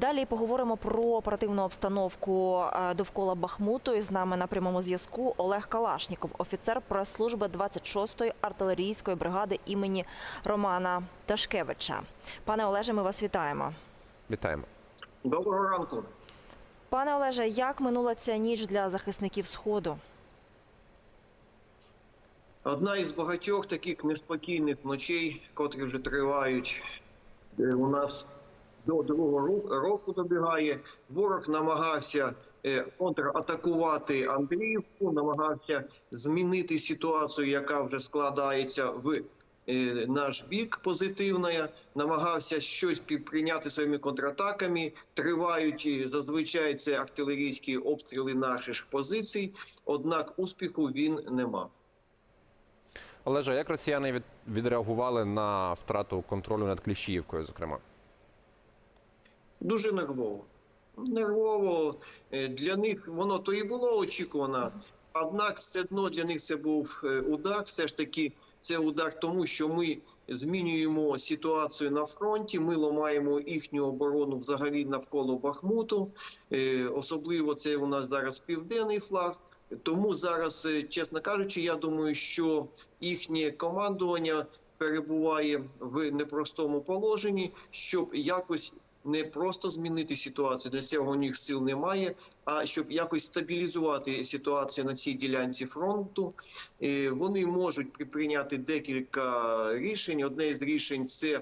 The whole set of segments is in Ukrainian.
Далі поговоримо про оперативну обстановку е, довкола Бахмуту. І з нами на прямому зв'язку Олег Калашніков, офіцер прес-служби 26-ї артилерійської бригади імені Романа Ташкевича. Пане Олеже, ми вас вітаємо. Вітаємо. Доброго ранку. Пане Олеже, як минула ця ніч для захисників сходу? Одна із багатьох таких неспокійних ночей, котрі вже тривають у нас до другого ро- року добігає. Ворог намагався е, контратакувати Андріївку, намагався змінити ситуацію, яка вже складається в е, наш бік позитивна, намагався щось підприйняти своїми контратаками. Тривають е, зазвичай це артилерійські обстріли наших позицій, однак успіху він не мав. Олеже, як росіяни від, відреагували на втрату контролю над Кліщіївкою, зокрема? Дуже нервово. Нервово Е, для них воно то і було очікувано, однак все одно для них це був е, удар. Все ж таки, це удар тому, що ми змінюємо ситуацію на фронті. Ми ламаємо їхню оборону взагалі навколо Бахмуту. Е, Особливо це у нас зараз південний флаг. Тому зараз, чесно кажучи, я думаю, що їхнє командування перебуває в непростому положенні, щоб якось не просто змінити ситуацію, для цього у них сил немає, а щоб якось стабілізувати ситуацію на цій ділянці фронту. Е, Вони можуть прийняти декілька рішень. Одне з рішень це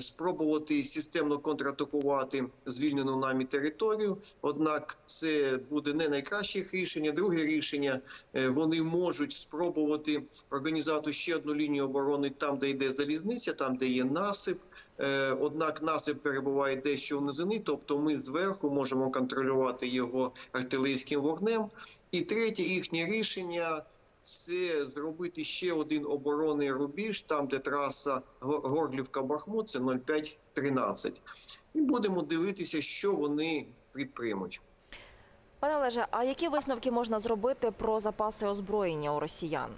спробувати системно контратакувати звільнену нами територію. Однак це буде не найкраще рішення. Друге рішення е, вони можуть спробувати організувати ще одну лінію оборони там, де йде залізниця, там де є насип. Е, Однак насип перебуває дещо в низині, тобто ми зверху можемо контролювати його артилерійським вогнем. І третє їхнє рішення. Це зробити ще один оборонний рубіж, там де траса Горлівка-Бахмут, це 0513. І будемо дивитися, що вони підприймуть. Пане Олеже, а які висновки можна зробити про запаси озброєння у росіян?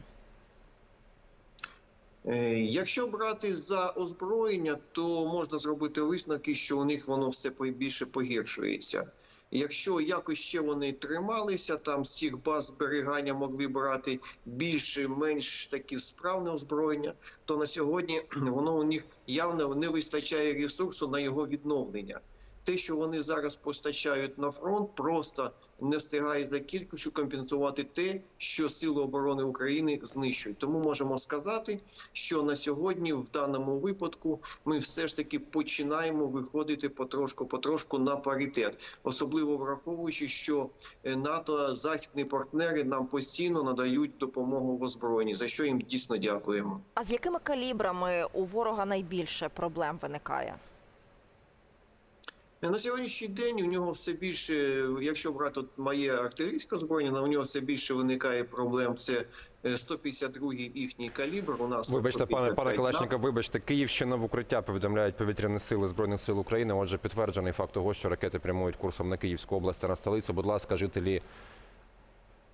Е, Якщо брати за озброєння, то можна зробити висновки, що у них воно все більше погіршується. Якщо якось ще вони трималися, там з цих баз зберігання могли брати більше, менш такі справне озброєння, то на сьогодні воно у них явно не вистачає ресурсу на його відновлення. Те, що вони зараз постачають на фронт, просто не встигає за кількістю компенсувати те, що Сили оборони України знищують. Тому можемо сказати, що на сьогодні, в даному випадку, ми все ж таки починаємо виходити потрошку-потрошку на паритет, особливо враховуючи, що е, НАТО, західні партнери нам постійно надають допомогу в озброєнні, за що їм дійсно дякуємо. А з якими калібрами у ворога найбільше проблем виникає? На сьогоднішній день у нього все більше, якщо брати моє артилерійське озброєння, у нього все більше виникає проблем. Це е, 152-й їхній калібр. У нас Вибачте, пане пане 155 вибачте, Київщина в укриття повідомляють повітряні сили збройних сил України. Отже, підтверджений факт того, що ракети прямують курсом на Київську область та на столицю. Будь ласка, жителі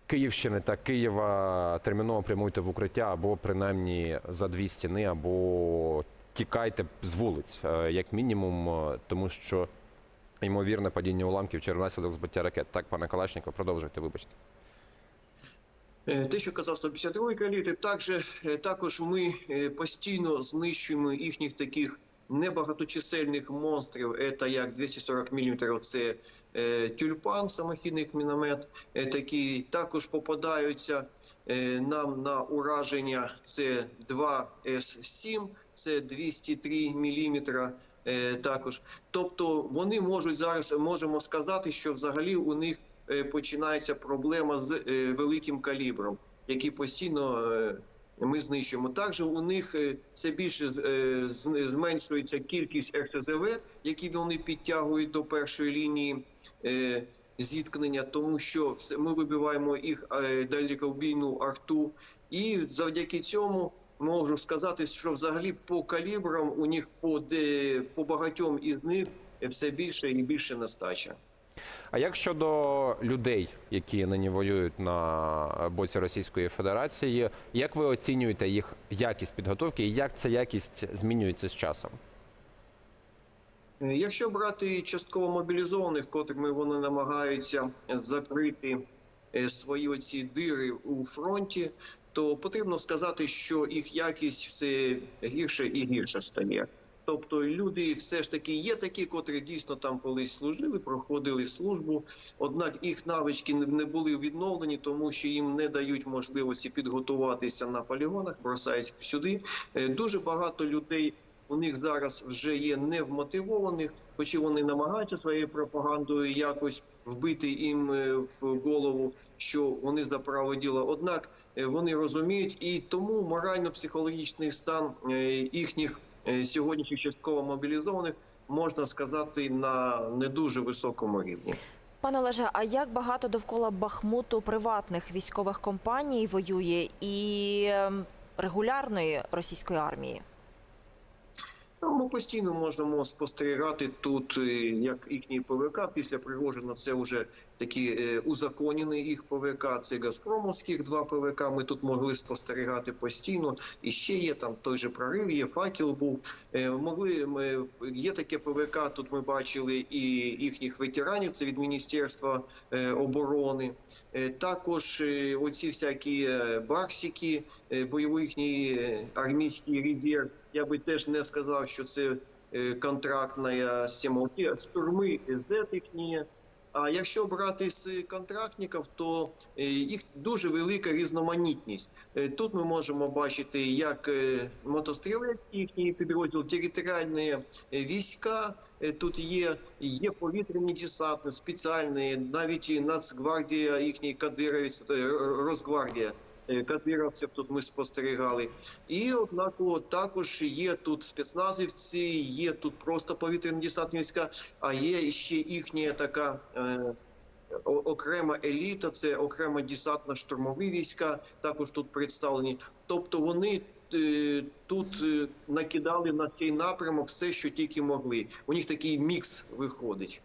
Київщини та Києва терміново прямуйте в укриття або принаймні за дві стіни, або тікайте з вулиць, е, як мінімум, е, тому що ймовірне падіння уламків через наслідок збиття ракет. Так, пане Калашников, продовжуйте, вибачте. Е, Те, що казав 152 калібр, також, е, також ми е, постійно знищуємо їхніх таких небагаточисельних монстрів. Це як 240 мм, це тюльпан, самохідний міномет. Такі також попадаються нам на ураження. Це 2 С7, це 203 мм. Е, також, тобто вони можуть зараз можемо сказати, що взагалі у них е, починається проблема з е, великим калібром, який постійно ми знищуємо. Також у них е, все більше зменшується кількість РСЗВ, які вони підтягують до першої лінії. Зіткнення, тому що ми вибиваємо їх далекобійну арту, і завдяки цьому можу сказати, що взагалі по калібрам у них по де по багатьом із них все більше і більше нестача. А як щодо людей, які нині воюють на боці Російської Федерації, як ви оцінюєте їх якість підготовки і як ця якість змінюється з часом? Якщо брати частково мобілізованих, котрими вони намагаються закрити е, свої оці дири у фронті, то потрібно сказати, що їх якість все гірше і гірше стає. Тобто люди все ж таки є такі, котрі дійсно там колись служили, проходили службу. Однак їх навички не- були відновлені, тому що їм не дають можливості підготуватися на полігонах, бросають сюди. Е, Дуже багато людей у них зараз вже є невмотивованих, хоч і вони намагаються своєю пропагандою якось вбити їм е, в голову, що вони за право діла. Однак е, вони розуміють, і тому морально-психологічний стан е, їхніх сьогоднішніх частково мобілізованих можна сказати на не дуже високому рівні. Пане Олеже, а як багато довкола Бахмуту приватних військових компаній воює і ем, регулярної російської армії? Ми постійно можемо спостерігати тут, е, як їхній ПВК після Пригожина це вже такі е, узаконені їх ПВК. Це Газпромовських два ПВК. Ми тут могли спостерігати постійно. І ще є там той же прорив, є факел був. Е, Могли ми є таке ПВК. Тут ми бачили і їхніх ветеранів. Це від Міністерства оборони. Також оці всякі барсики, е, бойовий е, армійський резерв. Я би теж не сказав, що це е, контрактна система. Штурми Z їхні. А якщо брати з контрактників, то е, їх дуже велика різноманітність. Е, Тут ми можемо бачити як мотострілецький їхній підрозділ, територіальні війська. Тут є, є повітряні десанти, спеціальні, навіть Нацгвардія, їхній кадировець, Росгвардія. Е, Кадировців тут ми спостерігали. І однаково також є тут спецназівці, є тут просто повітряні десантні війська, а є ще їхня така е, окрема еліта, це окремо десантно-штурмові війська, також тут представлені. Тобто вони е, тут накидали на цей напрямок все, що тільки могли. У них такий мікс виходить.